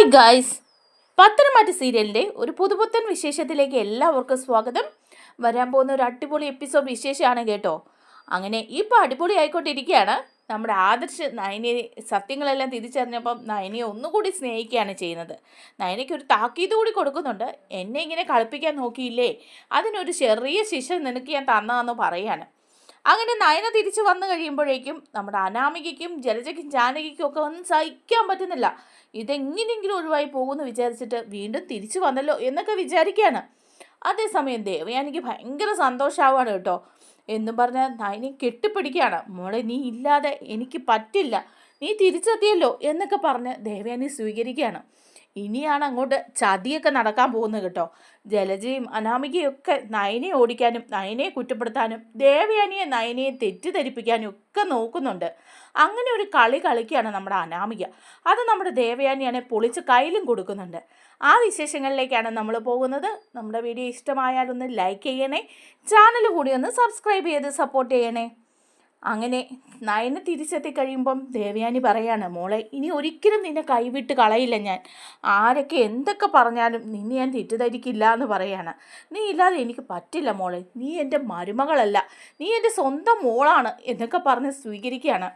Hi guys പത്തനംമാറ്റ സീരിയലിന്റെ ഒരു പുതുപുത്തൻ വിശേഷത്തിലേക്ക് എല്ലാവർക്കും സ്വാഗതം. വരാൻ പോകുന്ന ഒരു അടിപൊളി എപ്പിസോഡ് വിശേഷമാണ് കേട്ടോ. അങ്ങനെ ഇപ്പോൾ അടിപൊളി ആയിക്കൊണ്ടിരിക്കുകയാണ്. നമ്മുടെ ആദർശ് നയനെ സത്യങ്ങളെല്ലാം തിരിച്ചറിഞ്ഞപ്പം നയനയെ ഒന്നുകൂടി സ്നേഹിക്കുകയാണ് ചെയ്യുന്നത്. നയനയ്ക്ക് ഒരു താക്കീത് കൂടി കൊടുക്കുന്നുണ്ട്. എന്നെ ഇങ്ങനെ കളിപ്പിക്കാൻ നോക്കിയില്ലേ? അതിനൊരു ചെറിയ ശിക്ഷ നിനക്ക് ഞാൻ തന്നതെന്ന് പറയാണ് അങ്ങനെ നയന തിരിച്ചു വന്നു കഴിയുമ്പോഴേക്കും നമ്മുടെ അനാമികയ്ക്കും ജലജയ്ക്കും ജാനകിക്കും ഒക്കെ ഒന്നും സഹിക്കാൻ പറ്റുന്നില്ല. ഇതെങ്ങനെയെങ്കിലും ഒഴിവായി പോകുമെന്ന് വിചാരിച്ചിട്ട് വീണ്ടും തിരിച്ചു വന്നല്ലോ എന്നൊക്കെ വിചാരിക്കുകയാണ്. അതേസമയം ദേവയാനിക്ക് ഭയങ്കര സന്തോഷമാവാണ് കേട്ടോ. എന്നും പറഞ്ഞ് നയനെ കെട്ടിപ്പിടിക്കുകയാണ്. മോളെ നീ ഇല്ലാതെ എനിക്ക് പറ്റില്ല. നീ തിരിച്ചെത്തിയല്ലോ എന്നൊക്കെ പറഞ്ഞ് ദേവയാനി സ്വീകരിക്കുകയാണ്. ഇനിയാണ് അങ്ങോട്ട് ചതിയൊക്കെ നടക്കാൻ പോകുന്നത് കേട്ടോ. ജലജയും അനാമികയും ഒക്കെ നയനെ ഓടിക്കാനും നയനെ കുറ്റപ്പെടുത്താനും ദേവയാനിയെ നയനയെ തെറ്റിദ്ധരിപ്പിക്കാനും ഒക്കെ നോക്കുന്നുണ്ട്. അങ്ങനെ ഒരു കളി കളിക്കുകയാണ് നമ്മുടെ അനാമിക. അത് നമ്മുടെ ദേവയാനിയാണെ പൊളിച്ച് കയ്യിലും കൊടുക്കുന്നുണ്ട്. ആ വിശേഷങ്ങളിലേക്കാണ് നമ്മൾ പോകുന്നത്. നമ്മുടെ വീഡിയോ ഇഷ്ടമായാലൊന്ന് ലൈക്ക് ചെയ്യണേ. ചാനൽ കൂടി ഒന്ന് സബ്സ്ക്രൈബ് ചെയ്ത് സപ്പോർട്ട് ചെയ്യണേ. അങ്ങനെ നയനെ തിരിച്ചെത്തി കഴിയുമ്പം ദേവയാനി പറയാണ് മോളെ ഇനി ഒരിക്കലും നിന്നെ കൈവിട്ട് കളയില്ല ഞാൻ. ആരൊക്കെ എന്തൊക്കെ പറഞ്ഞാലും നിന്നെ ഞാൻ തെറ്റിദ്ധരിക്കില്ല എന്ന് പറയാണ്. നീ ഇല്ലാതെ എനിക്ക് പറ്റില്ല മോളെ. നീ എന്റെ മരുമകളല്ല. നീ എന്റെ സ്വന്തം മോളാണ് എന്നൊക്കെ പറഞ്ഞ് സ്വീകരിക്കുകയാണ്.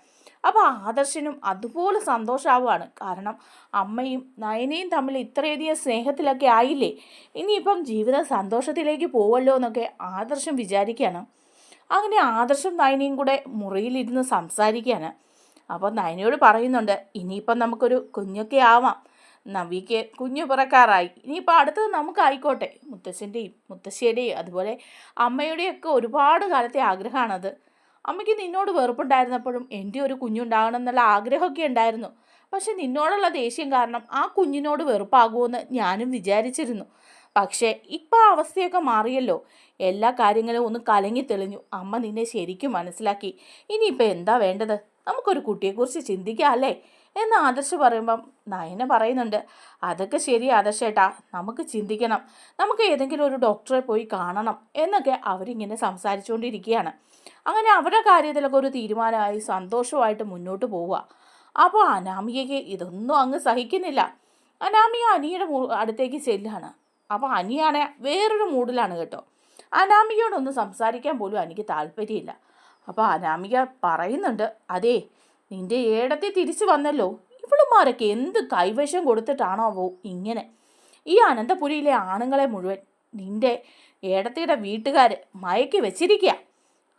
അപ്പോൾ ആദർശനും അതുപോലെ സന്തോഷമാവുകയാണ് കാരണം അമ്മയും നയനയും തമ്മിൽ ഇത്രയധികം സ്നേഹത്തിലൊക്കെ ആയില്ലേ? ഇനിയിപ്പം ജീവിതം സന്തോഷത്തിലേക്ക് പോവല്ലോ എന്നൊക്കെ ആദർശം വിചാരിക്കുകയാണ്. അങ്ങനെ ആദർശം നയനിയും കൂടെ മുറിയിലിരുന്ന് സംസാരിക്കുകയാണ് അപ്പോൾ നയനയോട് പറയുന്നുണ്ട് ഇനിയിപ്പം നമുക്കൊരു കുഞ്ഞൊക്കെ ആവാം. നവിക്ക് കുഞ്ഞു പിറക്കാറായി. ഇനിയിപ്പോൾ അടുത്തത് നമുക്കായിക്കോട്ടെ. മുത്തശ്ശന്റെയും മുത്തശ്ശിയുടെയും അതുപോലെ അമ്മയുടെയൊക്കെ ഒരുപാട് കാലത്തെ ആഗ്രഹമാണത്. അമ്മയ്ക്ക് നിന്നോട് വെറുപ്പുണ്ടായിരുന്നപ്പോഴും എന്റെ ഒരു കുഞ്ഞുണ്ടാകണം എന്നുള്ള ആഗ്രഹമൊക്കെ ഉണ്ടായിരുന്നു. പക്ഷെ നിന്നോടുള്ള ദേഷ്യം കാരണം ആ കുഞ്ഞിനോട് വെറുപ്പാകുമെന്ന് ഞാനും വിചാരിച്ചിരുന്നു. പക്ഷേ ഇപ്പോൾ അവസ്ഥയൊക്കെ മാറിയല്ലോ. എല്ലാ കാര്യങ്ങളും ഒന്ന് കലങ്ങി തെളിഞ്ഞു. അമ്മ നിന്നെ ശരിക്കും മനസ്സിലാക്കി. ഇനിയിപ്പോൾ എന്താ വേണ്ടത്? നമുക്കൊരു കുട്ടിയെക്കുറിച്ച് ചിന്തിക്കാം അല്ലേ? എന്ന് ആദർശ് പറയുമ്പം നയന പറയുന്നുണ്ട്. അതൊക്കെ ശരി ആദർശേട്ടാ. നമുക്ക് ചിന്തിക്കണം. നമുക്ക് ഏതെങ്കിലും ഒരു ഡോക്ടറെ പോയി കാണണം എന്നൊക്കെ അവരിങ്ങനെ സംസാരിച്ചുകൊണ്ടിരിക്കുകയാണ് അങ്ങനെ അവരുടെ കാര്യത്തിലൊക്കെ ഒരു തീരുമാനമായി സന്തോഷമായിട്ട് മുന്നോട്ട് പോവുക. അപ്പോൾ അനാമികയ്ക്ക് ഇതൊന്നും അങ്ങ് സഹിക്കുന്നില്ല. അനാമിക അനിയുടെ അടുത്തേക്ക് ചെല്ലാണ്. അപ്പോൾ അനിയാണെ വേറൊരു മൂഡിലാണ് കേട്ടോ. അനാമികയോടൊന്നും സംസാരിക്കാൻ പോലും എനിക്ക് താല്പര്യമില്ല. അപ്പോൾ അനാമിക പറയുന്നുണ്ട് അതേ നിന്റെ ഏടത്തെ തിരിച്ചു വന്നല്ലോ. ഇവളുമാരൊക്കെ എന്ത് കൈവശം കൊടുത്തിട്ടാണോ അവോ ഇങ്ങനെ? ഈ അനന്തപുരിയിലെ ആണുങ്ങളെ മുഴുവൻ നിന്റെ ഏടത്തിയുടെ വീട്ടുകാർ മയക്കി വെച്ചിരിക്കുക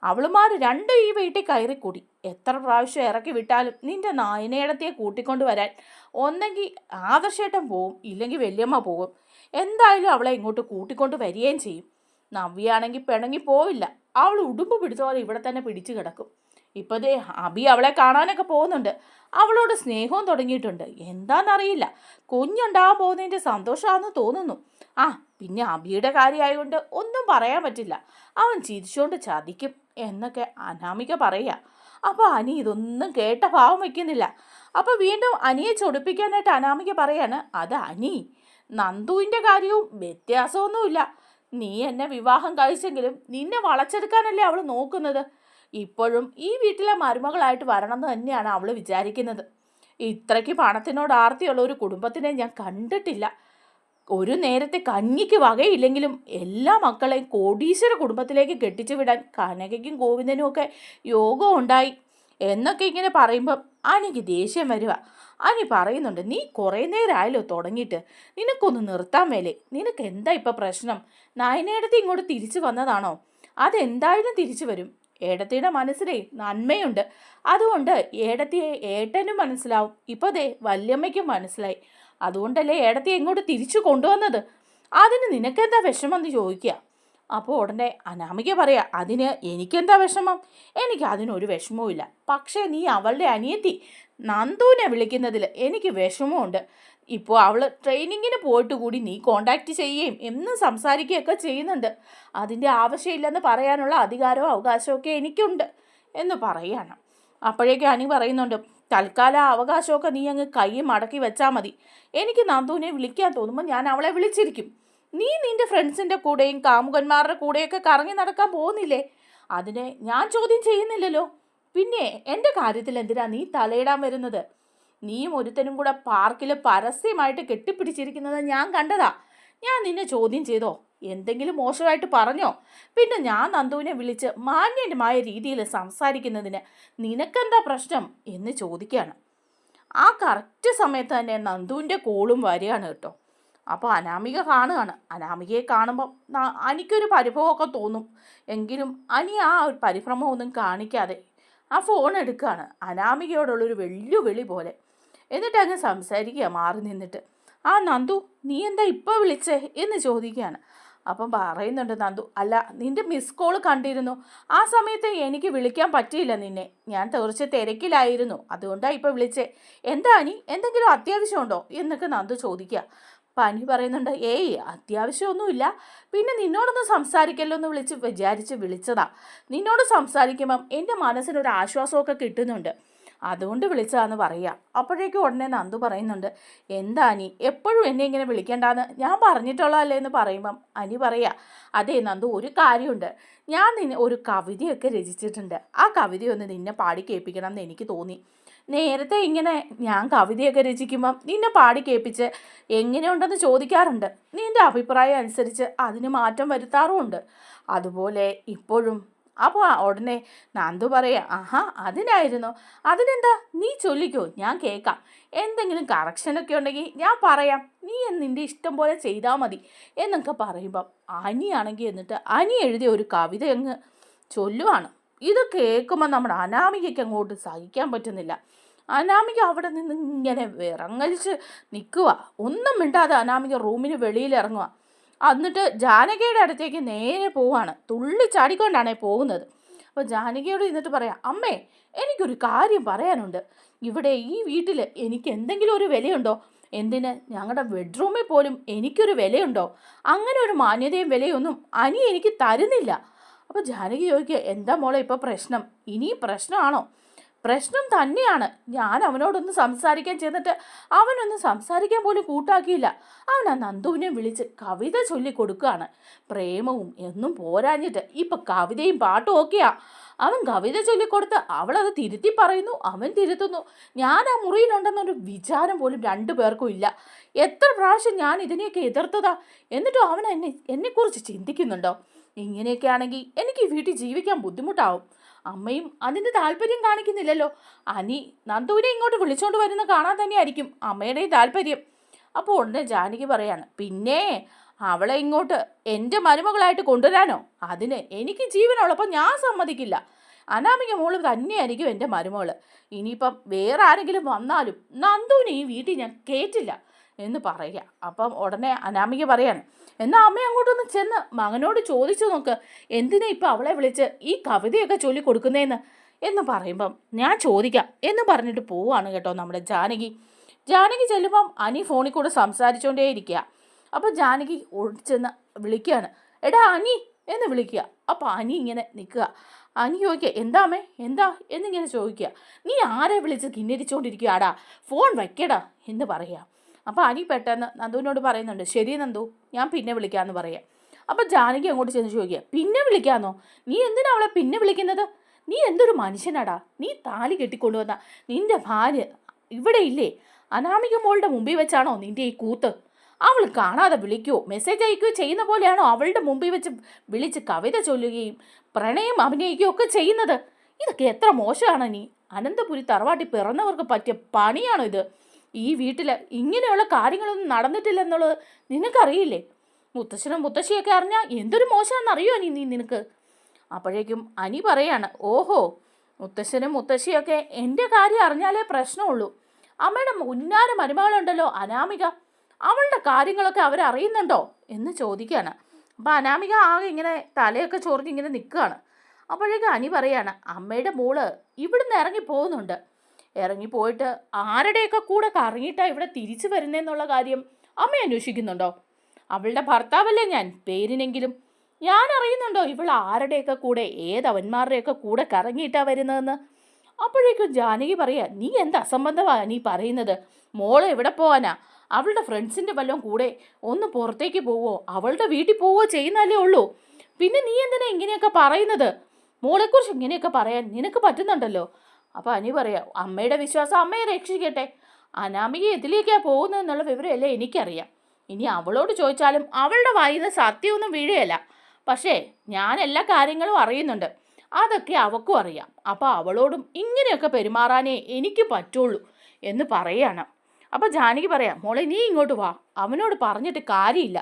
അവളുമാർ രണ്ടും ഈ വീട്ടിൽ കയറിക്കൂടി. എത്ര പ്രാവശ്യം ഇറക്കി വിട്ടാലും നിന്റെ നായനേടത്തെ കൂട്ടിക്കൊണ്ട് വരാൻ ഒന്നെങ്കിൽ ആദർശേട്ടൻ പോവും ഇല്ലെങ്കിൽ വല്യമ്മ പോവും. എന്തായാലും അവളെ ഇങ്ങോട്ട് കൂട്ടിക്കൊണ്ട് വരികയും ചെയ്യും. നവ്യാണെങ്കിൽ പിണങ്ങി പോവില്ല. അവൾ ഉടുമ്പ് പിടിച്ച ഇവിടെ തന്നെ പിടിച്ചു കിടക്കും. ഇപ്പോൾ ദേ അബി അവളെ കാണാനൊക്കെ പോകുന്നുണ്ട്. അവളോട് സ്നേഹവും തുടങ്ങിയിട്ടുണ്ട്. എന്താണെന്നറിയില്ല കുഞ്ഞുണ്ടാവാൻ പോകുന്നതിന്റെ സന്തോഷമാണെന്ന് തോന്നുന്നു. ആ പിന്നെ അബിയുടെ കാര്യമായതുകൊണ്ട് ഒന്നും പറയാൻ പറ്റില്ല. അവൻ ചിരിച്ചുകൊണ്ട് ചതിക്കും എന്നൊക്കെ അനാമിക പറയുക. അപ്പോൾ അനി ഇതൊന്നും കേട്ട ഭാവം വയ്ക്കുന്നില്ല. അപ്പോൾ വീണ്ടും അനിയെ ചൊടിപ്പിക്കാനായിട്ട് അനാമിക പറയാണ് അത് അനി നന്ദുവിന്റെ കാര്യവും വ്യത്യാസമൊന്നുമില്ല. നീ എന്നെ വിവാഹം കഴിച്ചെങ്കിലും നിന്നെ വളച്ചെടുക്കാനല്ലേ അവൾ നോക്കുന്നത്. ഇപ്പോഴും ഈ വീട്ടിലെ മരുമകളായിട്ട് വരണം എന്ന് തന്നെയാണ് അവൾ വിചാരിക്കുന്നത്. ഇത്രയ്ക്ക് പണത്തിനോട് ആർത്തിയുള്ള ഒരു കുടുംബത്തിനെ ഞാൻ കണ്ടിട്ടില്ല. ഒരു നേരത്തെ കഞ്ഞിക്ക് വകയില്ലെങ്കിലും എല്ലാ മക്കളെയും കോടീശ്വര കുടുംബത്തിലേക്ക് കെട്ടിച്ചു വിടാൻ കനകയ്ക്കും ഗോവിന്ദനും ഒക്കെ യോഗം ഉണ്ടായി. എന്നൊക്കെ ഇങ്ങനെ പറയുമ്പം അനിക്ക് ദേഷ്യം വരിക അനി പറയുന്നുണ്ട് നീ കുറേ നേരമായല്ലോ തുടങ്ങിയിട്ട്. നിനക്കൊന്ന് നിർത്താൻ മേലെ. നിനക്ക് എന്താ ഇപ്പം പ്രശ്നം? നായനേടത്തി ഇങ്ങോട്ട് തിരിച്ചു വന്നതാണോ? അതെന്തായാലും തിരിച്ചു വരും. ഏടത്തിയുടെ മനസ്സിലേ നന്മയുണ്ട്. അതുകൊണ്ട് ഏടത്തിയെ ഏട്ടനും മനസ്സിലാവും. ഇപ്പോൾ ദേ വല്യമ്മയ്ക്കും മനസ്സിലായി. അതുകൊണ്ടല്ലേ ഏടത്തി എങ്ങോട്ട് തിരിച്ചു കൊണ്ടുവന്നത്? അതിന് നിനക്കെന്താ വിഷമം എന്ന് ചോദിക്കുക അപ്പോൾ ഉടനെ അനാമിക പറയാ അതിന് എനിക്കെന്താ വിഷമം? എനിക്ക് അതിനൊരു വിഷമവും പക്ഷേ നീ അവളുടെ അനിയത്തി നന്ദുവിനെ വിളിക്കുന്നതിൽ എനിക്ക് വിഷമമുണ്ട് ഇപ്പോൾ അവൾ ട്രെയിനിങ്ങിന് പോയിട്ട് കൂടി നീ കോണ്ടാക്ട് ചെയ്യുകയും എന്നും സംസാരിക്കുകയൊക്കെ ചെയ്യുന്നുണ്ട്. അതിന്റെ ആവശ്യമില്ലെന്ന് പറയാനുള്ള അധികാരവും അവകാശവും ഒക്കെ എനിക്കുണ്ട് എന്ന് പറയാണ്. അപ്പോഴേക്കും അനി പറയുന്നുണ്ട് തൽക്കാല അവകാശമൊക്കെ നീ അങ്ങ് കൈ മടക്കി വെച്ചാൽ മതി. എനിക്ക് നന്ദുവിനെ വിളിക്കാൻ തോന്നുമ്പോൾ ഞാൻ അവളെ വിളിച്ചിരിക്കും. നീ നിന്റെ ഫ്രണ്ട്സിന്റെ കൂടെയും കാമുകന്മാരുടെ കൂടെയൊക്കെ കറങ്ങി നടക്കാൻ പോകുന്നില്ലേ? അതിനെ ഞാൻ ചോദ്യം ചെയ്യുന്നില്ലല്ലോ. പിന്നെ എന്റെ കാര്യത്തിൽ എന്തിനാ നീ തലയിടാൻ വരുന്നത്? നീയും ഒരുത്തനും കൂടെ പാർക്കിൽ പരസ്യമായിട്ട് കെട്ടിപ്പിടിച്ചിരിക്കുന്നത് ഞാൻ കണ്ടതാ. ഞാൻ നിന്നെ ചോദ്യം ചെയ്തോ? എന്തെങ്കിലും മോശമായിട്ട് പറഞ്ഞോ? പിന്നെ ഞാൻ നന്ദുവിനെ വിളിച്ച് മാന്യമായ രീതിയിൽ സംസാരിക്കുന്നതിന് നിനക്കെന്താ പ്രശ്നം എന്ന് ചോദിക്കുകയാണ്. ആ കറക്റ്റ് സമയത്ത് തന്നെ നന്ദുവിന്റെ കോളും വരികയാണ് കേട്ടോ. അപ്പോൾ അനാമിക കാണുകയാണ്. അനാമികയെ കാണുമ്പോൾ അനിക്കൊരു പരിഭവമൊക്കെ തോന്നും. എങ്കിലും അനി ആ ഒരു പരിഭ്രമമൊന്നും കാണിക്കാതെ ആ ഫോൺ എടുക്കുകയാണ്. അനാമികയോടുള്ളൊരു വെല്ലുവിളി പോലെ. എന്നിട്ട് അങ്ങ് സംസാരിക്കുക മാറി നിന്നിട്ട്. ആ നന്ദു നീ എന്താ ഇപ്പോൾ വിളിച്ചേ? എന്ന് ചോദിക്കുകയാണ്. അപ്പം പറയുന്നുണ്ട് നന്ദു അല്ല നിന്റെ മിസ് കോൾ കണ്ടിരുന്നു. ആ സമയത്ത് എനിക്ക് വിളിക്കാൻ പറ്റിയില്ല നിന്നെ. ഞാൻ തീർച്ച തിരക്കിലായിരുന്നു. അതുകൊണ്ടാണ് ഇപ്പോൾ വിളിച്ചേ. എന്താ നീ എന്തെങ്കിലും അത്യാവശ്യമുണ്ടോ? എന്നൊക്കെ നന്ദു ചോദിക്കുക. പനി പറയുന്നുണ്ട് ഏയ് അത്യാവശ്യമൊന്നുമില്ല. പിന്നെ നിന്നോടൊന്ന് സംസാരിക്കല്ലോ എന്ന് വിളിച്ച് വിചാരിച്ച് വിളിച്ചതാ. നിന്നോട് സംസാരിക്കുമ്പം എന്റെ മനസ്സിനൊരു ആശ്വാസമൊക്കെ കിട്ടുന്നുണ്ട്. അതുകൊണ്ട് വിളിച്ചതാന്ന് പറയാം. അപ്പോഴേക്കും ഉടനെ നന്ദു പറയുന്നുണ്ട് എന്താ അനി എപ്പോഴും എന്നെ ഇങ്ങനെ വിളിക്കേണ്ടാന്ന്? ഞാൻ പറഞ്ഞിട്ടുള്ളതല്ലേ എന്ന് പറയുമ്പം അനി പറയാ അതെ നന്ദു ഒരു കാര്യമുണ്ട്. ഞാൻ നിന്നെ ഒരു കവിതയൊക്കെ രചിച്ചിട്ടുണ്ട്. ആ കവിതയൊന്ന് നിന്നെ പാടി കേൾപ്പിക്കണം എന്ന് എനിക്ക് തോന്നി. നേരത്തെ ഇങ്ങനെ ഞാൻ കവിതയൊക്കെ രചിക്കുമ്പം നിന്നെ പാടി കേൾപ്പിച്ച് എങ്ങനെയുണ്ടെന്ന് ചോദിക്കാറുണ്ട്. നിന്റെ അഭിപ്രായം അനുസരിച്ച് അതിന് മാറ്റം വരുത്താറുമുണ്ട്. അതുപോലെ ഇപ്പോഴും. അപ്പോൾ ഉടനെ നന്ദു പറയാ ആഹാ അതിനായിരുന്നു. അതിനെന്താ? നീ ചൊല്ലിക്കോ ഞാൻ കേൾക്കാം. എന്തെങ്കിലും കറക്ഷനൊക്കെ ഉണ്ടെങ്കിൽ ഞാൻ പറയാം. നീ നിന്റെ ഇഷ്ടം പോലെ ചെയ്താൽ മതി എന്നൊക്കെ പറയുമ്പം അനിയാണെങ്കിൽ എന്നിട്ട് അനി എഴുതിയ ഒരു കവിത അങ്ങ് ചൊല്ലുവാണ്. ഇത് കേൾക്കുമ്പോൾ നമ്മുടെ അനാമികയ്ക്ക് അങ്ങോട്ട് സഹിക്കാൻ പറ്റുന്നില്ല. അനാമിക അവിടെ നിന്ന് ഇങ്ങനെ വിറങ്ങലിച്ച് നിൽക്കുക ഒന്നും മിണ്ടാതെ അനാമിക റൂമിന് വെളിയിൽ ഇറങ്ങുക എന്നിട്ട് ജാനകിയുടെ അടുത്തേക്ക് നേരെ പോവാണ്. തുള്ളി ചാടിക്കൊണ്ടാണ് പോകുന്നത്. അപ്പോൾ ജാനകിയോട് ഇന്നിട്ട് പറയാം അമ്മേ എനിക്കൊരു കാര്യം പറയാനുണ്ട്. ഇവിടെ ഈ വീട്ടിൽ എനിക്ക് എന്തെങ്കിലും ഒരു വിലയുണ്ടോ? എന്തിന്? ഞങ്ങളുടെ ബെഡ്റൂമിൽ പോലും എനിക്കൊരു വിലയുണ്ടോ? അങ്ങനെ ഒരു മാന്യതയും വിലയൊന്നും അനി എനിക്ക് തരുന്നില്ല. അപ്പോൾ ജാനകി ചോദിക്കുക എന്താ മോളെ ഇപ്പോൾ പ്രശ്നം? ഇനി പ്രശ്നമാണോ? പ്രശ്നം തന്നെയാണ്. ഞാൻ അവനോടൊന്ന് സംസാരിക്കാൻ ചെന്നിട്ട് അവനൊന്ന് സംസാരിക്കാൻ പോലും കൂട്ടാക്കിയില്ല. അവൻ ആ നന്ദുവിനെ വിളിച്ച് കവിത ചൊല്ലി കൊടുക്കുകയാണ്. പ്രേമവും എന്നും പോരാഞ്ഞിട്ട് ഇപ്പം കവിതയും പാട്ടും ഒക്കെയാ. അവൻ കവിത ചൊല്ലിക്കൊടുത്ത് അവളത് തിരുത്തി പറയുന്നു അവൻ തിരുത്തുന്നു. ഞാൻ ആ മുറിയിലുണ്ടെന്നൊരു വിചാരം പോലും രണ്ടു പേർക്കും ഇല്ല. എത്ര പ്രാവശ്യം ഞാൻ ഇതിനെയൊക്കെ എതിർത്തതാ? എന്നിട്ടും അവൻ എന്നെ എന്നെക്കുറിച്ച് ചിന്തിക്കുന്നുണ്ടോ? ഇങ്ങനെയൊക്കെ ആണെങ്കിൽ എനിക്ക് വീട്ടിൽ ജീവിക്കാൻ ബുദ്ധിമുട്ടാവും. അമ്മയും അതിന്റെ താല്പര്യം കാണിക്കുന്നില്ലല്ലോ. അനി നന്ദുവിനെ ഇങ്ങോട്ട് വിളിച്ചോണ്ട് വരുന്ന കാണാൻ തന്നെയായിരിക്കും അമ്മയുടെയും താല്പര്യം. അപ്പോൾ ഉടനെ ജാനകി പറയാണ് പിന്നെ അവളെ ഇങ്ങോട്ട് എന്റെ മരുമകളായിട്ട് കൊണ്ടുവരാനോ? അതിന് എനിക്ക് ജീവനുള്ളപ്പോൾ ഞാൻ സമ്മതിക്കില്ല. അനാമിക മോൾ തന്നെയായിരിക്കും എന്റെ മരുമകൾ ഇനിയിപ്പം വേറെ ആരെങ്കിലും വന്നാലും നന്ദുവിനെ ഈ വീട്ടിൽ ഞാൻ കേറ്റില്ല. എന്ന് പറയുക. അപ്പം ഉടനെ അനാമിക പറയാണ് എന്നാൽ അമ്മ അങ്ങോട്ടൊന്ന് ചെന്ന് മകനോട് ചോദിച്ചു നോക്ക്. എന്തിനാ ഇപ്പം അവളെ വിളിച്ച് ഈ കവിതയൊക്കെ ചൊല്ലി കൊടുക്കുന്നതെന്ന് എന്ന് പറയുമ്പം ഞാൻ ചോദിക്കാം എന്ന് പറഞ്ഞിട്ട് പോവാണ് കേട്ടോ നമ്മുടെ ജാനകി. ജാനകി ചെല്ലുമ്പം അനി ഫോണിൽ കൂടെ സംസാരിച്ചുകൊണ്ടേ ഇരിക്കുക അപ്പോൾ ജാനകി ഓടിച്ചെന്ന് വിളിക്കുകയാണ് എടാ അനി എന്ന് വിളിക്കുക. അപ്പോൾ അനി ഇങ്ങനെ നിൽക്കുക. അനി ചോദിക്കുക എന്താ അമ്മേ? എന്താ? എന്നിങ്ങനെ ചോദിക്കുക. നീ ആരെ വിളിച്ച് കിന്നരിച്ചുകൊണ്ടിരിക്കുകയാടാ ഫോൺ വയ്ക്കടാ എന്ന് പറയുക. അപ്പോൾ അനി പെട്ടെന്ന് നന്ദുവിനോട് പറയുന്നുണ്ട് ശരി നന്ദു ഞാൻ പിന്നെ വിളിക്കാമെന്ന് പറയാം. അപ്പോൾ ജാനകി അങ്ങോട്ട് ചെന്ന് ചോദിക്കുക പിന്നെ വിളിക്കാമെന്നോ നീ എന്തിനാ അവളെ പിന്നെ വിളിക്കുന്നത്? നീ എന്തൊരു മനുഷ്യനാടാ? നീ താലി കെട്ടിക്കൊണ്ടുവന്ന നിന്റെ ഭാര്യ ഇവിടെ ഇല്ലേ? അനാമിക മോളുടെ മുമ്പിൽ വെച്ചാണോ നിന്റെ ഈ കൂത്ത്? അവൾ കാണാതെ വിളിക്കുകയോ മെസ്സേജ് അയക്കുകയോ ചെയ്യുന്ന പോലെയാണോ അവളുടെ മുമ്പിൽ വെച്ച് വിളിച്ച് കവിത ചൊല്ലുകയും പ്രണയം അഭിനയിക്കുകയോ ഒക്കെ ചെയ്യുന്നത്? ഇതൊക്കെ എത്ര മോശമാണ് നീ അനന്തപുരി തറവാട്ടി പിറന്നവർക്ക് പറ്റിയ പണിയാണോ ഇത്? ഈ വീട്ടിൽ ഇങ്ങനെയുള്ള കാര്യങ്ങളൊന്നും നടന്നിട്ടില്ലെന്നുള്ളത് നിനക്കറിയില്ലേ? മുത്തശ്ശനും മുത്തശ്ശിയൊക്കെ അറിഞ്ഞാൽ എന്തൊരു മോശമാണെന്നറിയോ നീ നീ നിനക്ക്? അപ്പോഴേക്കും അനി പറയാണ് ഓഹോ മുത്തശ്ശനും മുത്തശ്ശിയൊക്കെ എന്റെ കാര്യം അറിഞ്ഞാലേ പ്രശ്നമുള്ളൂ. അമ്മയുടെ ഉന്നാര മരുമകളുണ്ടല്ലോ അനാമിക. അവളുടെ കാര്യങ്ങളൊക്കെ അവരറിയുന്നുണ്ടോ എന്ന് ചോദിക്കുകയാണ് അപ്പം അനാമിക ആകെ ഇങ്ങനെ തലയൊക്കെ ചൊറിഞ്ഞ് ഇങ്ങനെ നിൽക്കുകയാണ് അപ്പോഴേക്കും അനി പറയാണ് അമ്മയുടെ മോൾ ഇവിടുന്ന് ഇറങ്ങി പോകുന്നുണ്ട്. ഇറങ്ങിപ്പോയിട്ട് ആരുടെയൊക്കെ കൂടെ കറങ്ങിയിട്ടാണ് ഇവിടെ തിരിച്ചു വരുന്നതെന്നുള്ള കാര്യം അമ്മ അന്വേഷിക്കുന്നുണ്ടോ? അവളുടെ ഭർത്താവല്ലേ ഞാൻ? പേരിനെങ്കിലും. ഞാൻ അറിയുന്നുണ്ടോ ഇവൾ ആരുടെയൊക്കെ കൂടെ ഏതവന്മാരുടെയൊക്കെ കൂടെ കറങ്ങിയിട്ടാ വരുന്നതെന്ന്? അപ്പോഴേക്കും ജാനകി പറയാ നീ എന്ത് അസംബന്ധമാ നീ പറയുന്നത്? മോളെ എവിടെ പോവാനാ? അവളുടെ ഫ്രണ്ട്സിന്റെ വല്ലതും കൂടെ ഒന്ന് പുറത്തേക്ക് പോവോ? അവളുടെ വീട്ടിൽ പോവോ ചെയ്യുന്നല്ലേ ഉള്ളൂ. പിന്നെ നീ എന്തിനാ ഇങ്ങനെയൊക്കെ പറയുന്നത്? മോളെക്കുറിച്ച് ഇങ്ങനെയൊക്കെ പറയാൻ നിനക്ക് പറ്റുന്നുണ്ടല്ലോ. അപ്പോൾ അനി പറയാ അമ്മയുടെ വിശ്വാസം അമ്മയെ രക്ഷിക്കട്ടെ. അനാമിക ഇതിലേക്കാണ് പോകുന്നതെന്നുള്ള വിവരമല്ലേ എനിക്കറിയാം. ഇനി അവളോട് ചോദിച്ചാലും അവളുടെ വായിൽ നിന്ന് സത്യമൊന്നും വീഴുകയല്ല. പക്ഷേ ഞാൻ എല്ലാ കാര്യങ്ങളും അറിയുന്നുണ്ട്. അതൊക്കെ അവക്കും അറിയാം. അപ്പോൾ അവളോടും ഇങ്ങനെയൊക്കെ പെരുമാറാനേ എനിക്ക് പറ്റുള്ളൂ എന്ന് പറയാണ്. അപ്പോൾ ജാനകി പറയാം മോളെ നീ ഇങ്ങോട്ട് വാ. അവനോട് പറഞ്ഞിട്ട് കാര്യമില്ല.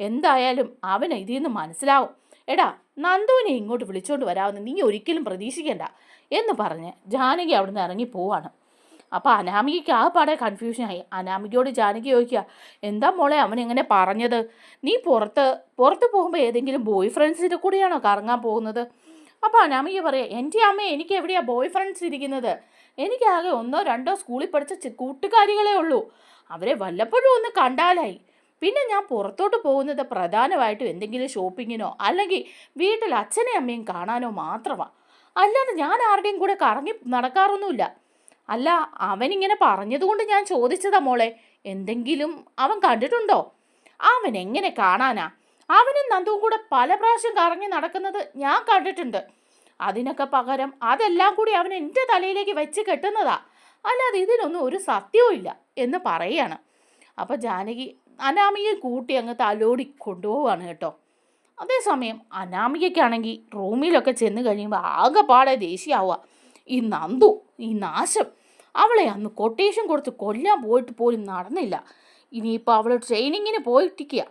എന്തായാലും അവൻ ഇതിൽ നിന്ന് മനസ്സിലാവും. എടാ നന്ദുവിനെ ഇങ്ങോട്ട് വിളിച്ചോണ്ട് വരാമെന്ന് നീ ഒരിക്കലും പ്രതീക്ഷിക്കണ്ട. എന്ന് പറഞ്ഞ് ജാനകി അവിടുന്ന് ഇറങ്ങി പോവാണ്. അപ്പോൾ അനാമികയ്ക്ക് ആ പാടെ കൺഫ്യൂഷനായി അനാമികയോട് ജാനകി ചോദിക്കുക എന്താ മോളെ അവൻ എങ്ങനെ പറഞ്ഞത്? നീ പുറത്ത് പുറത്ത് പോകുമ്പോൾ ഏതെങ്കിലും ബോയ് ഫ്രണ്ട്സിന്റെ കൂടെയാണോ കറങ്ങാൻ പോകുന്നത്? അപ്പോൾ അനാമിക പറയാം എന്റെ അമ്മ എനിക്ക് എവിടെയാണ് ബോയ് ഫ്രണ്ട്സ് ഇരിക്കുന്നത് എനിക്കാകെ ഒന്നോ രണ്ടോ സ്കൂളിൽ പഠിച്ച കൂട്ടുകാരികളേ ഉള്ളൂ. അവരെ വല്ലപ്പോഴും ഒന്ന് കണ്ടാലായി. പിന്നെ ഞാൻ പുറത്തോട്ട് പോകുന്നത് പ്രധാനമായിട്ടും എന്തെങ്കിലും ഷോപ്പിങ്ങിനോ അല്ലെങ്കിൽ വീട്ടിൽ അച്ഛനെയും അമ്മയും കാണാനോ മാത്രമാണ് അല്ലാതെ ഞാൻ ആരുടെയും കൂടെ കറങ്ങി നടക്കാറൊന്നുമില്ല. അല്ല അവനിങ്ങനെ പറഞ്ഞതുകൊണ്ട് ഞാൻ ചോദിച്ചതാ മോളെ എന്തെങ്കിലും അവൻ കണ്ടിട്ടുണ്ടോ? അവൻ എങ്ങനെ കാണാനാ? അവനും നന്ദുവും കൂടെ പല പ്രാവശ്യം കറങ്ങി നടക്കുന്നത് ഞാൻ കണ്ടിട്ടുണ്ട്. അതിനൊക്കെ പകരം അതെല്ലാം കൂടി അവൻ എന്റെ തലയിലേക്ക് വെച്ച് കെട്ടുന്നതാ. അല്ലാതെ ഇതിനൊന്നും ഒരു സത്യവും ഇല്ല എന്ന് പറയുകയാണ് അപ്പോൾ ജാനകി അനാമിയെ കൂട്ടി അങ്ങ് തലോടി കൊണ്ടുപോവാണ് കേട്ടോ. അതേസമയം അനാമികയ്ക്കാണെങ്കിൽ റൂമിലൊക്കെ ചെന്ന് കഴിയുമ്പോൾ ആകെപ്പാടെ ദേഷ്യമാവുക ഈ നന്ദു ഈ നാശം. അവളെ അന്ന് കൊട്ടേഷൻ കൊടുത്ത് കൊല്ലാൻ പോയിട്ട് പോലും നടന്നില്ല. ഇനിയിപ്പോൾ അവൾ ട്രെയിനിങ്ങിന് പോയിട്ടിരിക്കുക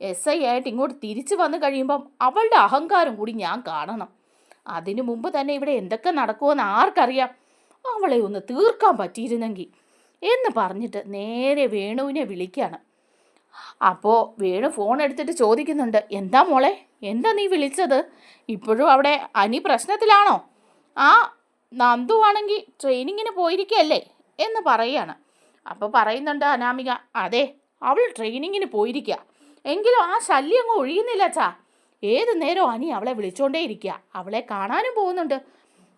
എസ് ഐ ആയിട്ട് ഇങ്ങോട്ട് തിരിച്ചു വന്നു കഴിയുമ്പം അവളുടെ അഹങ്കാരം കൂടി ഞാൻ കാണണം. അതിനു മുമ്പ് തന്നെ ഇവിടെ എന്തൊക്കെ നടക്കുമെന്ന് ആർക്കറിയാം. അവളെ ഒന്ന് തീർക്കാൻ പറ്റിയിരുന്നെങ്കിൽ എന്ന് പറഞ്ഞിട്ട് നേരെ വേണുവിനെ വിളിക്കുകയാണ് അപ്പോൾ വേണു ഫോൺ എടുത്തിട്ട് ചോദിക്കുന്നുണ്ട് എന്താ മോളെ? എന്താ നീ വിളിച്ചത്? ഇപ്പോഴും അവിടെ അനി പ്രശ്നത്തിലാണോ? ആ നന്ദു ആണെങ്കിൽ ട്രെയിനിങ്ങിന് പോയിരിക്കുകയല്ലേ എന്ന് പറയുകയാണ് അപ്പോൾ പറയുന്നുണ്ട് അനാമിക അതെ അവൾ ട്രെയിനിങ്ങിന് പോയിരിക്കുക എങ്കിലും ആ ശല്യം അങ്ങ് ഒഴിയുന്നില്ല ചാ ഏത് നേരവും അനി അവളെ വിളിച്ചോണ്ടേ ഇരിക്കുക അവളെ കാണാനും പോകുന്നുണ്ട്.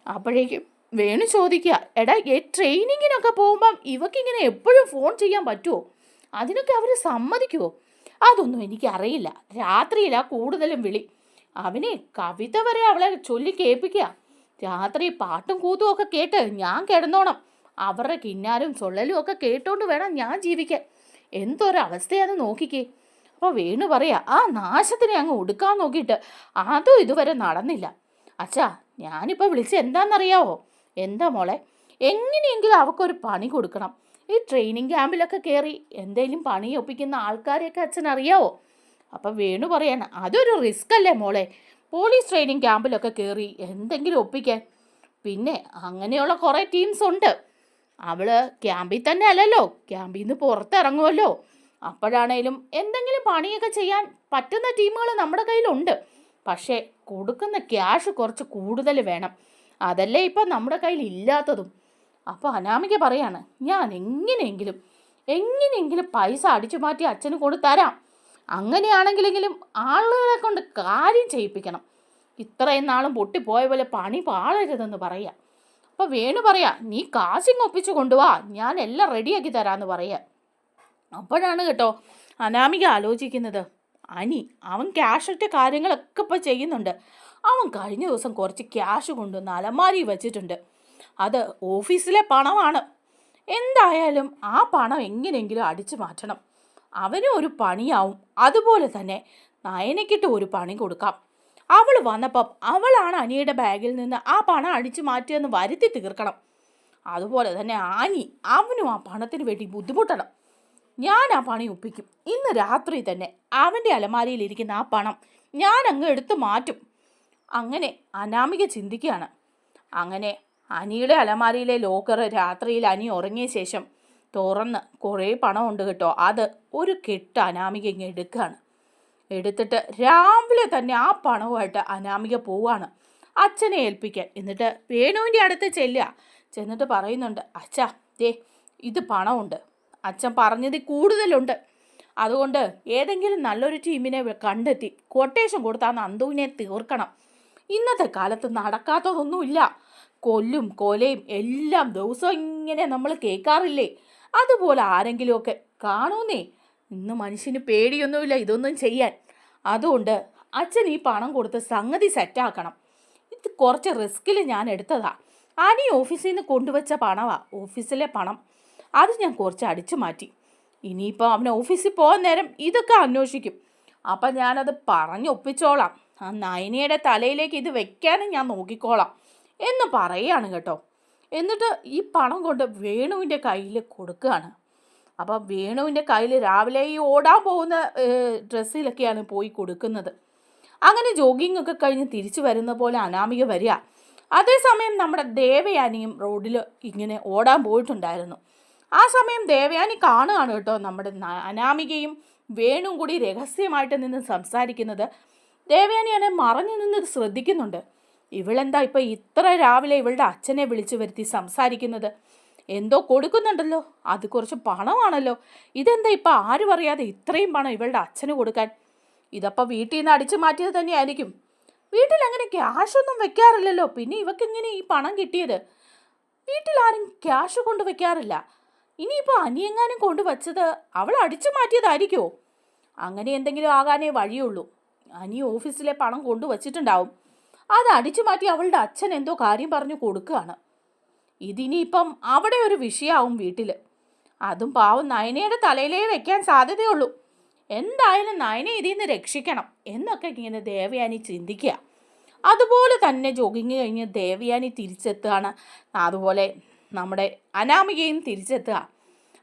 അപ്പോഴേക്കും വേണു ചോദിക്കുക എടാ ട്രെയിനിങ്ങിനൊക്കെ പോകുമ്പം ഇവക്കിങ്ങനെ എപ്പോഴും ഫോൺ ചെയ്യാൻ പറ്റുമോ അതിനൊക്കെ അവർ സമ്മതിക്കുമോ അതൊന്നും എനിക്കറിയില്ല. രാത്രിയിലാ കൂടുതലും വിളി. അവനെ കവിത വരെ അവളെ ചൊല്ലി കേൾപ്പിക്കുക രാത്രി പാട്ടും കൂത്തും ഒക്കെ കേട്ട് ഞാൻ കിടന്നോണം. അവരുടെ കിന്നാരും ചൊള്ളലും ഒക്കെ കേട്ടോണ്ട് വേണം ഞാൻ ജീവിക്കാൻ. എന്തൊരവസ്ഥയാന്ന് നോക്കിക്കേ. അപ്പോൾ വേണു പറയാ ആ നാശത്തിനെ അങ്ങ് ഒടുക്കാൻ നോക്കിയിട്ട് അതും ഇതുവരെ നടന്നില്ല. അച്ഛാ ഞാനിപ്പോൾ വിളിച്ച് എന്താണെന്നറിയാവോ എന്താ മോളെ? എങ്ങനെയെങ്കിലും അവൾക്കൊരു പണി കൊടുക്കണം. ഈ ട്രെയിനിങ് ക്യാമ്പിലൊക്കെ കയറി എന്തെങ്കിലും പണി ഒപ്പിക്കുന്ന ആൾക്കാരെയൊക്കെ അച്ഛൻ അറിയാവോ? അപ്പം വേണു പറയാണ് അതൊരു റിസ്ക് അല്ലേ മോളെ? പോലീസ് ട്രെയിനിങ് ക്യാമ്പിലൊക്കെ കയറി എന്തെങ്കിലും ഒപ്പിക്കാൻ. പിന്നെ അങ്ങനെയുള്ള കുറേ ടീംസ് ഉണ്ട്. അവൾ ക്യാമ്പിൽ തന്നെ അല്ലല്ലോ ക്യാമ്പിൽ നിന്ന് പുറത്തിറങ്ങുമല്ലോ അപ്പോഴാണേലും എന്തെങ്കിലും പണിയൊക്കെ ചെയ്യാൻ പറ്റുന്ന ടീമുകൾ നമ്മുടെ കയ്യിലുണ്ട്. പക്ഷേ കൊടുക്കുന്ന ക്യാഷ് കുറച്ച് കൂടുതൽ വേണം. അതല്ലേ ഇപ്പം നമ്മുടെ കയ്യിൽ ഇല്ലാത്തതും. അപ്പോൾ അനാമിക പറയാണ് ഞാൻ എങ്ങനെയെങ്കിലും എങ്ങനെയെങ്കിലും പൈസ അടിച്ചു മാറ്റി അച്ഛന് കൊണ്ട് തരാം. അങ്ങനെയാണെങ്കിലെങ്കിലും ആളുകളെ കൊണ്ട് കാര്യം ചെയ്യിപ്പിക്കണം. ഇത്രയും നാളും പൊട്ടിപ്പോയ പോലെ പണി പാളരുതെന്ന് പറയാം. അപ്പോൾ വേണു പറയാ നീ കാശിങ് ഒപ്പിച്ചു കൊണ്ടുവാ ഞാൻ എല്ലാം റെഡിയാക്കി തരാമെന്ന് പറയാം. അപ്പോഴാണ് കേട്ടോ അനാമിക ആലോചിക്കുന്നത്. അനി അവൻ ക്യാഷ് കാര്യങ്ങളൊക്കെ ഇപ്പോൾ ചെയ്യുന്നുണ്ട്. അവൻ കഴിഞ്ഞ ദിവസം കുറച്ച് ക്യാഷ് കൊണ്ടുവന്ന് അലമാരി വെച്ചിട്ടുണ്ട്. അത് ഓഫീസിലെ പണമാണ്. എന്തായാലും ആ പണം എങ്ങനെയെങ്കിലും അടിച്ചു മാറ്റണം. അവനും ഒരു പണിയാവും. അതുപോലെ തന്നെ നയനയ്ക്കിട്ട് ഒരു പണി കൊടുക്കാം. അവൾ വന്നപ്പം അവളാണ് അനിയുടെ ബാഗിൽ നിന്ന് ആ പണം അടിച്ചു മാറ്റിയെന്ന് വരുത്തി തീർക്കണം. അതുപോലെ തന്നെ ആനി അവനും ആ പണത്തിന് വേണ്ടി ബുദ്ധിമുട്ടണം. ഞാൻ ആ പണി ഒപ്പിക്കും. ഇന്ന് രാത്രി തന്നെ അവന്റെ അലമാരിയിലിരിക്കുന്ന ആ പണം ഞാൻ അങ്ങ് എടുത്തു മാറ്റും. അങ്ങനെ അനാമിക ചിന്തിക്കുകയാണ്. അങ്ങനെ അനിയുടെ അലമാരിയിലെ ലോക്കർ രാത്രിയിൽ അനി ഉറങ്ങിയ ശേഷം തുറന്ന് കുറേ പണമുണ്ട് കേട്ടോ. അത് ഒരു കെട്ട് അനാമിക ഇങ്ങ് എടുക്കുകയാണ് എടുത്തിട്ട് രാവിലെ തന്നെ ആ പണവുമായിട്ട് അനാമിക പോവാണ് അച്ഛനെ ഏൽപ്പിക്കാൻ. എന്നിട്ട് വേണുവിന്റെ അടുത്ത് ചെല്ലുക. ചെന്നിട്ട് പറയുന്നുണ്ട് അച്ഛാ ദേ ഇത് പണമുണ്ട്. അച്ഛൻ പറഞ്ഞത് കൂടുതലുണ്ട്. അതുകൊണ്ട് ഏതെങ്കിലും നല്ലൊരു ടീമിനെ കണ്ടെത്തി കൊട്ടേഷൻ കൊടുത്താൽ നന്ദുവിനെ തീർക്കണം. ഇന്നത്തെ കാലത്ത് നടക്കാത്തതൊന്നുമില്ല. കൊല്ലും കൊലയും എല്ലാം ദിവസവും ഇങ്ങനെ നമ്മൾ കേൾക്കാറില്ലേ? അതുപോലെ ആരെങ്കിലുമൊക്കെ കാണൂന്നേ ഇന്ന് മനുഷ്യന് പേടിയൊന്നുമില്ല ഇതൊന്നും ചെയ്യാൻ. അതുകൊണ്ട് അച്ഛൻ ഈ പണം കൊടുത്ത് സംഗതി സെറ്റാക്കണം. ഇത് കുറച്ച് റിസ്കിൽ ഞാൻ എടുത്തതാ. അനി ഓഫീസിൽ നിന്ന് കൊണ്ടുവച്ച പണമാ ഓഫീസിലെ പണം. അത് ഞാൻ കുറച്ച് അടിച്ചു മാറ്റി. ഇനിയിപ്പോൾ അവൻ ഓഫീസിൽ പോകാൻ നേരം ഇതൊക്കെ അന്വേഷിക്കും. അപ്പം ഞാനത് പറഞ്ഞൊപ്പിച്ചോളാം ആ നയനിയുടെ തലയിലേക്ക് ഇത് വെക്കാനും ഞാൻ നോക്കിക്കോളാം. എന്ന് പറയുകയാണ് കേട്ടോ. എന്നിട്ട് ഈ പണം കൊണ്ട് വേണുവിന്റെ കയ്യിൽ കൊടുക്കുകയാണ്. അപ്പം വേണുവിന്റെ കയ്യിൽ രാവിലെ ഈ ഓടാൻ പോകുന്ന ഡ്രസ്സിലൊക്കെയാണ് പോയി കൊടുക്കുന്നത്. അങ്ങനെ ജോഗിംഗ് ഒക്കെ കഴിഞ്ഞ് തിരിച്ചു വരുന്ന പോലെ അനാമിക വരിക. അതേസമയം നമ്മുടെ ദേവയാനിയും റോഡിൽ ഇങ്ങനെ ഓടാൻ പോയിട്ടുണ്ടായിരുന്നു. ആ സമയം ദേവയാനി കാണുകയാണ് കേട്ടോ നമ്മുടെ അനാമികയും വേണും കൂടി രഹസ്യമായിട്ട് നിന്ന് സംസാരിക്കുന്നത്. ദേവയാനിയാണ് മറഞ്ഞു നിന്ന് ശ്രദ്ധിക്കുന്നുണ്ട്. ഇവളെന്താ ഇപ്പൊ ഇത്ര രാവിലെ ഇവളുടെ അച്ഛനെ വിളിച്ചു വരുത്തി സംസാരിക്കുന്നത്? എന്തോ കൊടുക്കുന്നുണ്ടല്ലോ. അത് കുറച്ച് പണമാണല്ലോ. ഇതെന്താ ഇപ്പൊ ആരും അറിയാതെ ഇത്രയും പണം ഇവളുടെ അച്ഛന് കൊടുക്കാൻ? ഇതപ്പോൾ വീട്ടിൽ നിന്ന് അടിച്ചു മാറ്റിയത് തന്നെയായിരിക്കും. വീട്ടിൽ അങ്ങനെ ക്യാഷ് ഒന്നും വെക്കാറില്ലല്ലോ. പിന്നെ ഇവക്കെങ്ങനെ ഈ പണം കിട്ടിയത്? വീട്ടിൽ ആരും ക്യാഷ് കൊണ്ട് വെക്കാറില്ല. ഇനിയിപ്പോൾ അനിയങ്ങാനും കൊണ്ട് വച്ചത് അവൾ അടിച്ചു മാറ്റിയതായിരിക്കുമോ അങ്ങനെ എന്തെങ്കിലും ആകാനേ വഴിയുള്ളൂ. അനി ഓഫീസിലെ പണം കൊണ്ടു വച്ചിട്ടുണ്ടാവും. അത് അടിച്ചു മാറ്റി അവളുടെ അച്ഛൻ എന്തോ കാര്യം പറഞ്ഞു കൊടുക്കുകയാണ്. ഇതിനിയിപ്പം അവിടെ ഒരു വിഷയമാവും വീട്ടിൽ. അതും പാവം നയനയുടെ തലയിലേ വെക്കാൻ സാധ്യതയുള്ളൂ. എന്തായാലും നയനെ ഇതിൽ നിന്ന് രക്ഷിക്കണം എന്നൊക്കെ ഇങ്ങനെ ദേവയാനി ചിന്തിക്കുക. അതുപോലെ തന്നെ ജോഗിങ് കഴിഞ്ഞ് ദേവയാനി തിരിച്ചെത്തുകയാണ്. അതുപോലെ നമ്മുടെ അനാമികയും തിരിച്ചെത്തുക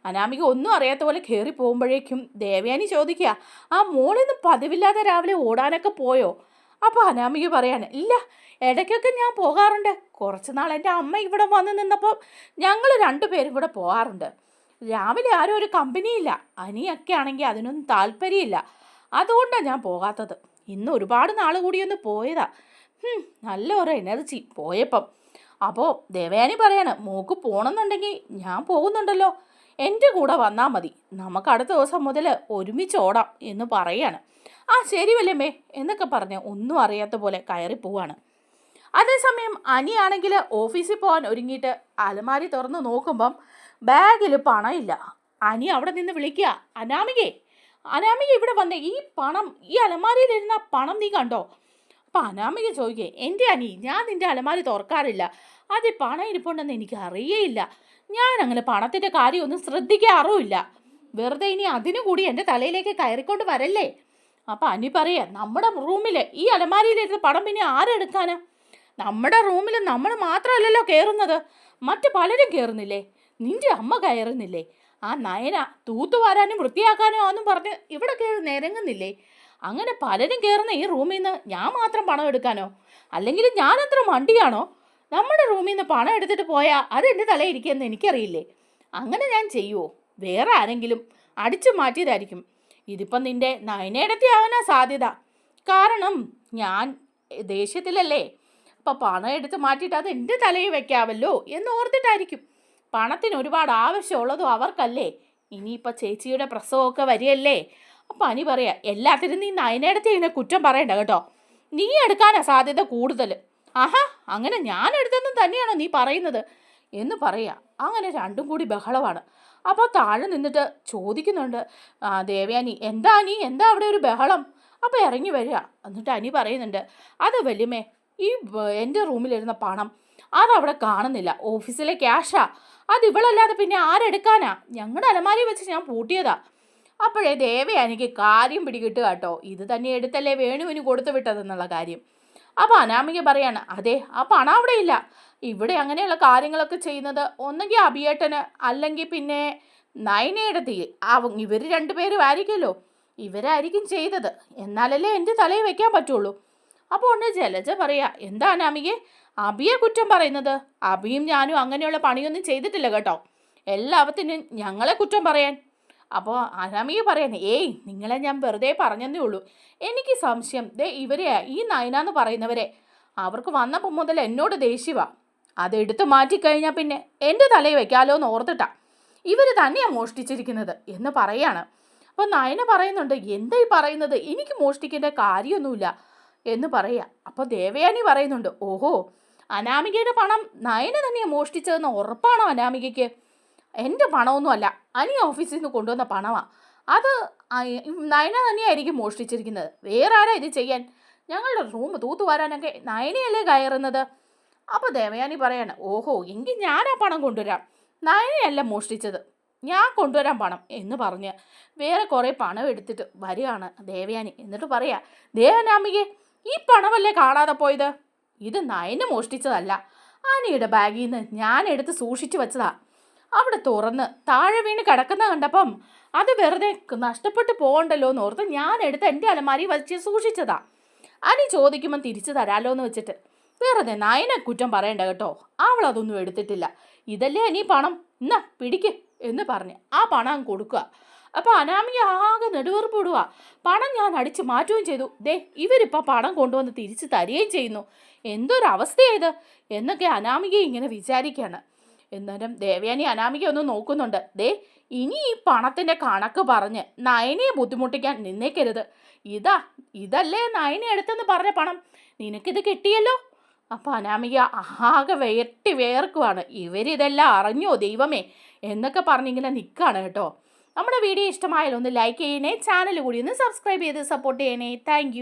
അനാമിക ഒന്നും അറിയാത്ത പോലെ കയറി പോകുമ്പോഴേക്കും ദേവയാനി ചോദിക്കുക ആ മോളിന്ന് പതിവില്ലാതെ രാവിലെ ഓടാനൊക്കെ പോയോ? അപ്പോൾ അനാമിക പറയാണ് ഇല്ല ഇടയ്ക്കൊക്കെ ഞാൻ പോകാറുണ്ട്. കുറച്ച് നാൾ എന്റെ അമ്മ ഇവിടെ വന്ന് നിന്നപ്പോൾ ഞങ്ങൾ രണ്ടുപേരും കൂടെ പോകാറുണ്ട്. രാവിലെ ആരും ഒരു കമ്പനിയില്ല. അനിയൊക്കെ ആണെങ്കിൽ അതിനൊന്നും താല്പര്യമില്ല. അതുകൊണ്ടാണ് ഞാൻ പോകാത്തത്. ഇന്ന് ഒരുപാട് നാൾ കൂടിയൊന്ന് പോയതാ. നല്ല ഒരു എനർജി പോയപ്പം. അപ്പോൾ ദേവയാനി പറയാണ് മോക്ക് പോകണമെന്നുണ്ടെങ്കിൽ ഞാൻ പോകുന്നുണ്ടല്ലോ. എന്റെ കൂടെ വന്നാൽ മതി. നമുക്ക് അടുത്ത ദിവസം മുതൽ ഒരുമിച്ച് ഓടാം എന്ന് പറയാണ്. ആ ശരി വല്യമ്മേ എന്നൊക്കെ പറഞ്ഞ് ഒന്നും അറിയാത്ത പോലെ കയറി പോവാണ്. അതേസമയം അനിയാണെങ്കിൽ ഓഫീസിൽ പോകാൻ ഒരുങ്ങിയിട്ട് അലമാരി തുറന്ന് നോക്കുമ്പം ബാഗിൽ പണമില്ല. അനി അവിടെ നിന്ന് വിളിക്കുക അനാമികേ അനാമിക ഇവിടെ വന്നേ ഈ പണം ഈ അലമാരിയിലിരുന്ന പണം നീ കണ്ടോ? അപ്പം അനാമിക ചോദിക്കേ എന്റെ അനി ഞാൻ നിന്റെ അലമാരി തുറക്കാറില്ല. അതിൽ പണം ഇരിപ്പുണ്ടെന്ന് എനിക്ക് അറിയേയില്ല. ഞാൻ അങ്ങനെ പണത്തിന്റെ കാര്യമൊന്നും ശ്രദ്ധിക്കാറുമില്ല. വെറുതെ ഇനി അതിനു കൂടി എന്റെ തലയിലേക്ക് കയറിക്കൊണ്ട് വരല്ലേ? അപ്പം അനി പറയാ നമ്മുടെ റൂമിൽ ഈ അലമാരിയിലിരുന്ന പടം പിന്നെ ആരെടുക്കാനാ നമ്മുടെ റൂമിൽ നമ്മൾ മാത്രമല്ലല്ലോ കയറുന്നത് മറ്റ് പലരും കയറുന്നില്ലേ നിന്റെ അമ്മ കയറുന്നില്ലേ? ആ നയന തൂത്തുവാരാനും വൃത്തിയാക്കാനോ ആന്നും പറഞ്ഞ് ഇവിടെ കയറി നിരങ്ങുന്നില്ലേ? അങ്ങനെ പലരും കയറുന്ന ഈ റൂമിൽ നിന്ന് ഞാൻ മാത്രം പണം എടുക്കാനോ? അല്ലെങ്കിൽ ഞാൻ അത്ര മണ്ടിയാണോ? നമ്മുടെ റൂമിൽ നിന്ന് പണം എടുത്തിട്ട് പോയാൽ അത് എന്റെ തലയിരിക്കുമെന്ന് എനിക്കറിയില്ലേ? അങ്ങനെ ഞാൻ ചെയ്യുമോ വേറെ ആരെങ്കിലും അടിച്ചു മാറ്റിയതായിരിക്കും. ഇതിപ്പം നിന്റെ നയനയിടത്തെ ആവാനാ സാധ്യത. കാരണം ഞാൻ ദേഷ്യത്തിലല്ലേ? അപ്പം പണം എടുത്ത് മാറ്റിയിട്ട് അത് എന്റെ തലയിൽ വെക്കാമല്ലോ എന്ന് ഓർത്തിട്ടായിരിക്കും. പണത്തിന് ഒരുപാട് ആവശ്യമുള്ളതും അവർക്കല്ലേ? ഇനിയിപ്പോൾ ചേച്ചിയുടെ പ്രസവമൊക്കെ വരികയല്ലേ? അപ്പം അനി പറയാ എല്ലാത്തിനും നീ നയനയിടത്തെ ഇങ്ങനെ കുറ്റം പറയണ്ട കേട്ടോ. നീ എടുക്കാനാ സാധ്യത കൂടുതൽ ആഹാ അങ്ങനെ ഞാൻ എടുത്തെന്നും തന്നെയാണോ നീ പറയുന്നത്? എന്ന് പറയുക അങ്ങനെ രണ്ടും കൂടി ബഹളമാണ്. അപ്പോൾ താഴെ നിന്നിട്ട് ചോദിക്കുന്നുണ്ട് ദേവയാനി എന്താ നീ എന്താ അവിടെ ഒരു ബഹളം? അപ്പോൾ ഇറങ്ങി വരിക. എന്നിട്ട് അനി പറയുന്നുണ്ട് അത് വല്യമ്മേ ഈ എന്റെ റൂമിലിരുന്ന പണം അതവിടെ കാണുന്നില്ല. ഓഫീസിലെ ക്യാഷാ. അത് ഇവളല്ലാതെ പിന്നെ ആരെടുക്കാനാ? ഞങ്ങളുടെ അലമാരി വെച്ച് ഞാൻ പൂട്ടിയതാ. അപ്പോഴേ ദേവയാനിക്ക് കാര്യം പിടികിട്ടുക കേട്ടോ. ഇത് തന്നെ എടുത്തല്ലേ വേണുവിന് കൊടുത്തു വിട്ടതെന്നുള്ള കാര്യം. അപ്പോൾ അനാമിക പറയാണ് അതെ ആ പണം അവിടെ ഇല്ല. ഇവിടെ അങ്ങനെയുള്ള കാര്യങ്ങളൊക്കെ ചെയ്യുന്നത് ഒന്നെങ്കിൽ അഭിയേട്ടന് അല്ലെങ്കിൽ പിന്നെ നയനയുടെ തീ അവ ഇവർ രണ്ടുപേരും ആയിരിക്കുമല്ലോ. ഇവരായിരിക്കും ചെയ്തത്. എന്നാലല്ലേ എന്റെ തലയിൽ വെക്കാൻ പറ്റുള്ളൂ. അപ്പോൾ ഒന്ന് ജലജ പറയാ എന്താ അനാമികെ? അബിയെ കുറ്റം പറയുന്നത്? അബിയും ഞാനും അങ്ങനെയുള്ള പണിയൊന്നും ചെയ്തിട്ടില്ല കേട്ടോ. എല്ലാവത്തിനും ഞങ്ങളെ കുറ്റം പറയാൻ. അപ്പോൾ അനാമിക പറയുന്നു ഏയ് നിങ്ങളെ ഞാൻ വെറുതെ പറഞ്ഞതേ ഉള്ളൂ. എനിക്ക് സംശയം. ദേ ഇവരെ ഈ നയന എന്ന് പറയുന്നവരെ അവർക്ക് വന്നപ്പോൾ മുതൽ എന്നോട് ദേഷ്യവാ. അത് എടുത്തു മാറ്റിക്കഴിഞ്ഞാൽ പിന്നെ എന്റെ തലയിൽ വെക്കാലോ എന്ന് ഓർത്തിട്ടാ ഇവർ തന്നെയാണ് മോഷ്ടിച്ചിരിക്കുന്നത് എന്ന് പറയാണ്. അപ്പോൾ നയന പറയുന്നുണ്ട് എന്താ ഈ പറയുന്നത്? എനിക്ക് മോഷ്ടിക്കേണ്ട കാര്യമൊന്നുമില്ല എന്ന് പറയുക അപ്പോൾ ദേവയാനി പറയുന്നുണ്ട് ഓഹോ അനാമികയുടെ പണം നയന തന്നെയാണ് മോഷ്ടിച്ചതെന്ന് ഉറപ്പാണോ അനാമികയ്ക്ക്? എന്റെ പണമൊന്നുമല്ല. അനി ഓഫീസിൽ നിന്ന് കൊണ്ടുവന്ന പണമാണ് അത് നയന തന്നെയായിരിക്കും മോഷ്ടിച്ചിരിക്കുന്നത്. വേറെ ആരാ ഇത് ചെയ്യാൻ? ഞങ്ങളുടെ റൂം തൂത്തുവാരാനൊക്കെ നയനയല്ലേ കയറുന്നത്? അപ്പോൾ ദേവയാനി പറയാണ് ഓഹോ എങ്കിൽ ഞാൻ ആ പണം കൊണ്ടുവരാം. നയനയല്ല മോഷ്ടിച്ചത്. ഞാൻ കൊണ്ടുവരാൻ പണം എന്ന് പറഞ്ഞ് വേറെ കുറേ പണം എടുത്തിട്ട് വരികയാണ് ദേവയാനി. എന്നിട്ട് പറയാ ദേവനാമികെ ഈ പണമല്ലേ കാണാതെ പോയത്? ഇത് നയന മോഷ്ടിച്ചതല്ല. ആനയുടെ ബാഗിൽ നിന്ന് ഞാൻ എടുത്ത് സൂക്ഷിച്ചു വെച്ചതാ. അവിടെ തുറന്ന് താഴെ വീണ് കിടക്കുന്ന കണ്ടപ്പം അത് വെറുതെ നഷ്ടപ്പെട്ടു പോകണ്ടല്ലോ എന്ന് ഓർത്ത് ഞാൻ എടുത്ത് എന്റെ അലമാരി വലിച്ച് സൂക്ഷിച്ചതാ. അനി ചോദിക്കുമ്പോൾ തിരിച്ചു തരാലോ എന്ന് വെച്ചിട്ട്. വെറുതെ നയനെ കുറ്റം പറയണ്ട കേട്ടോ. അവൾ അതൊന്നും എടുത്തിട്ടില്ല. ഇതല്ലേ അനി പണം? എന്നാ പിടിക്ക് എന്ന് പറഞ്ഞ് ആ പണം കൊടുക്കുക. അപ്പോൾ അനാമിക ആകെ നെടുവേർപ്പ് വിടുക പണം ഞാൻ അടിച്ചു മാറ്റുകയും ചെയ്തു. ദേ ഇവരിപ്പോൾ പണം കൊണ്ടുവന്ന് തിരിച്ചു തരികയും ചെയ്യുന്നു. എന്തൊരവസ്ഥയായത് എന്നൊക്കെ അനാമിക ഇങ്ങനെ വിചാരിക്കുകയാണ് എന്നാലും ദേവയാനി അനാമിക ഒന്ന് നോക്കുന്നുണ്ട്. ദേ ഇനി ഈ പണത്തിന്റെ കണക്ക് പറഞ്ഞ് നയനയെ ബുദ്ധിമുട്ടിക്കാൻ നിന്നേക്കരുത്. ഇതാ ഇതല്ലേ നയന എടുത്തെന്ന് പറഞ്ഞ പണം. നിനക്കിത് കിട്ടിയല്ലോ? അപ്പോൾ അനാമിക ആകെ വേട്ടി വേർക്കുവാണ്. ഇവരിതെല്ലാം അറിഞ്ഞോ ദൈവമേ? എന്നൊക്കെ പറഞ്ഞിങ്ങനെ നിൽക്കുകയാണ് കേട്ടോ. നമ്മുടെ വീഡിയോ ഇഷ്ടമായാലും ഒന്ന് ലൈക്ക് ചെയ്യണേ ചാനൽ കൂടി ഒന്ന് സബ്സ്ക്രൈബ് ചെയ്ത് സപ്പോർട്ട് ചെയ്യണേ. താങ്ക്